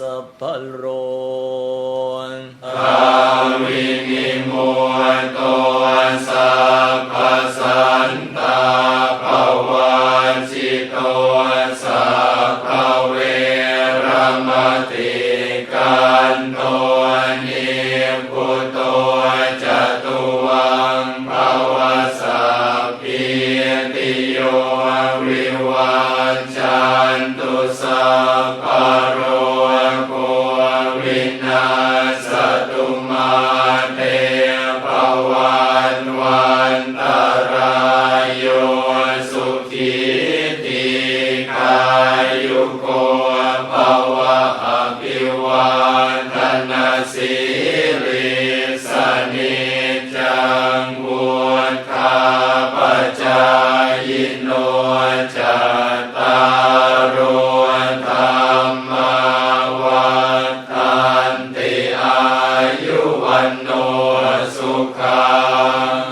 สัพพโรนกาวินิโมโตสัพพสันตาภวันจิโตสัพพเวรมติกันโตนิพุตโตจตุวังภวสัพพิติโยวิวันจันตุ นาสตุมาเตภวันวันตรายโยสุขีติขายุโกภวะอภิวันธนาสิริสนิจจังวุฒาปจา โนสุขัง